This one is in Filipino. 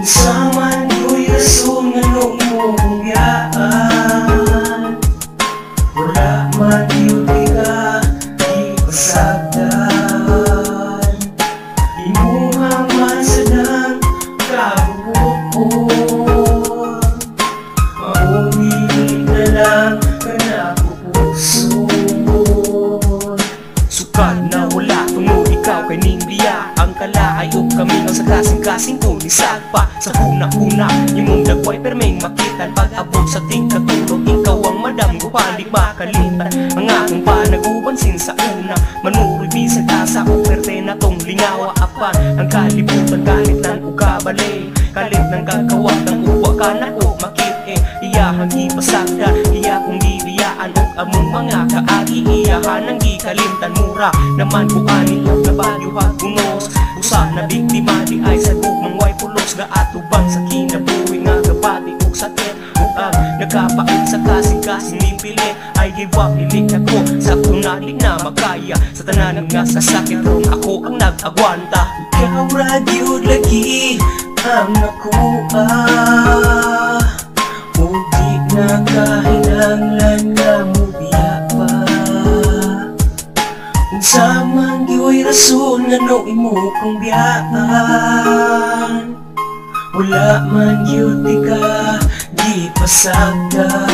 Isama nyo'y aso na lumuyaan Wala man yung tiga, di pasagdan Imuha man sa nang kabuo O kami sa kasing-kasing tulisag pa Sa una-una imong dagway permeng makitan. Pag abot sa ting katulog ikaw ang madam Gupalik makalitan. Ang atong panagubansin sa una Manuroy bisag asa o perte na tong lingawa apan Ang kalibutan kalit ng ukabali Kalit ng kakawag ng uwa ka na o makit eh Iyahang ipasagda Iya kong gibiyaan o among mga kaagi Iyahan ang gikalimtan mura Naman bukanin o na bagyo hagungos Usa na biktima di ay sa gugmang way pulos Ga atubang sa kinabuhi nga gabati o sakit O ang nagkapait sa kasing-kasing ni pilit Ay up ilik ako. Sa kunalik na magkaya Sa tanan nga sasakit rong ako ang nag-agwanta. Ikaw radyo lagi ang nakuha man giyo'y rason nga no imo kong biyaan Wala man gyud di ka di pasagdan